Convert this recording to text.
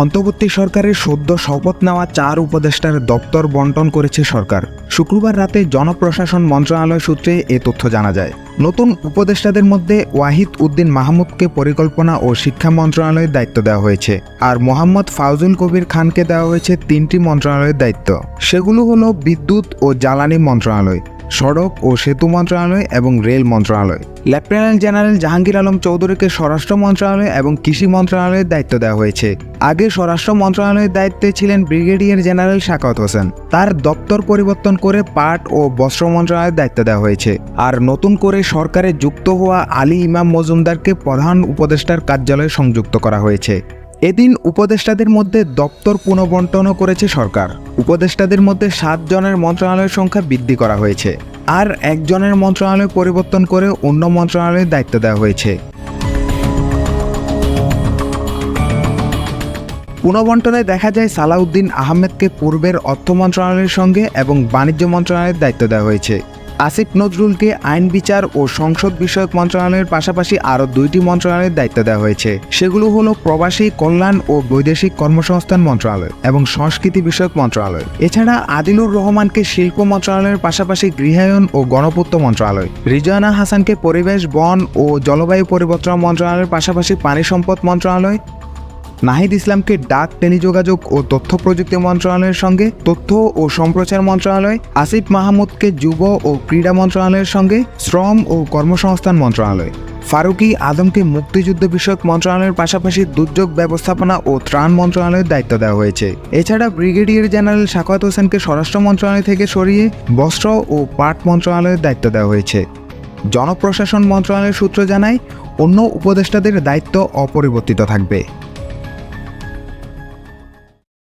অন্তর্বর্তী সরকারের সদ্য শপথ নেওয়া চার উপদেষ্টার দপ্তর বন্টন করেছে সরকার। শুক্রবার রাতে জনপ্রশাসন মন্ত্রণালয় সূত্রে এ তথ্য জানা যায়। নতুন উপদেষ্টাদের মধ্যে ওয়াহিদ উদ্দিন মাহমুদকে পরিকল্পনা ও শিক্ষা মন্ত্রণালয়ের দায়িত্ব দেওয়া হয়েছে আর মোহাম্মদ ফাউজুল কবির খানকে দেওয়া হয়েছে তিনটি মন্ত্রণালয়ের দায়িত্ব। সেগুলো হলো বিদ্যুৎ ও জ্বালানি মন্ত্রণালয়। সড়ক ও সেতু মন্ত্রণালয় এবং রেল মন্ত্রণালয়। লেফটেন্যান্ট জেনারেল জাহাঙ্গীর আলম চৌধুরীকে স্বরাষ্ট্র মন্ত্রণালয় এবং কৃষি মন্ত্রণালয়ের দায়িত্ব দেওয়া হয়েছে। আগে স্বরাষ্ট্র মন্ত্রণালয়ের দায়িত্বে ছিলেন ব্রিগেডিয়ার জেনারেল শাকাওয়াত হোসেন। তার দপ্তর পরিবর্তন করে পাট ও বস্ত্র মন্ত্রণালয়ের দায়িত্ব দেওয়া হয়েছে। আর নতুন করে সরকারে যুক্ত হওয়া আলী ইমাম মজুমদারকে প্রধান উপদেষ্টার কার্যালয়ে সংযুক্ত করা হয়েছে। এদিন উপদেষ্টাদের মধ্যে দপ্তর পুনঃবন্টনও করেছে সরকার। উপদেষ্টাদের মধ্যে সাত জনের মন্ত্রণালয়ের সংখ্যা বৃদ্ধি করা হয়েছে আর একজনের মন্ত্রণালয় পরিবর্তন করে অন্য মন্ত্রণালয়ের দায়িত্ব দেওয়া হয়েছে। পুনঃবন্টনে দেখা যায় সালাউদ্দিন আহমেদকে পূর্বের অর্থ মন্ত্রণালয়ের সঙ্গে এবং বাণিজ্য মন্ত্রণালয়ের দায়িত্ব দেওয়া হয়েছে। আসিফ নজরুলকে আইন বিচার ও সংসদ বিষয়ক মন্ত্রণালয়ের পাশাপাশি আরও দুইটি মন্ত্রণালয়ের দায়িত্ব দেওয়া হয়েছে। সেগুলো হলো প্রবাসী কল্যাণ ও বৈদেশিক কর্মসংস্থান মন্ত্রণালয় এবং সংস্কৃতি বিষয়ক মন্ত্রণালয়। এছাড়া আদিলুর রহমানকে শিল্প মন্ত্রণালয়ের পাশাপাশি গৃহায়ন ও গণপূর্ত মন্ত্রণালয়। রিজওয়ানা হাসানকে পরিবেশ, বন ও জলবায়ু পরিবর্তন মন্ত্রণালয়ের পাশাপাশি পানি সম্পদ মন্ত্রণালয় নাহিদ ইসলামকে ডাক, টেলিযোগাযোগ ও তথ্য প্রযুক্তি মন্ত্রণালয়ের সঙ্গে, তথ্য ও সম্প্রচার মন্ত্রণালয়, আসিফ মাহমুদকে যুব ও ক্রীড়া মন্ত্রণালয়ের সঙ্গে, শ্রম ও কর্মসংস্থান মন্ত্রণালয়। ফারুকি আদমকে মুক্তিযুদ্ধ বিষয়ক মন্ত্রণালয়ের পাশাপাশি দুর্যোগ ব্যবস্থাপনা ও ত্রাণ মন্ত্রণালয়ের দায়িত্ব দেওয়া হয়েছে। এছাড়া ব্রিগেডিয়ার জেনারেল শাকাত হোসেনকে স্বরাষ্ট্র মন্ত্রণালয় থেকে সরিয়ে বস্ত্র ও পাট মন্ত্রণালয়ের দায়িত্ব দেওয়া হয়েছে। জনপ্রশাসন মন্ত্রণালয়ের সূত্র জানায়, অন্য উপদেষ্টাদের দায়িত্ব অপরিবর্তিত থাকবে।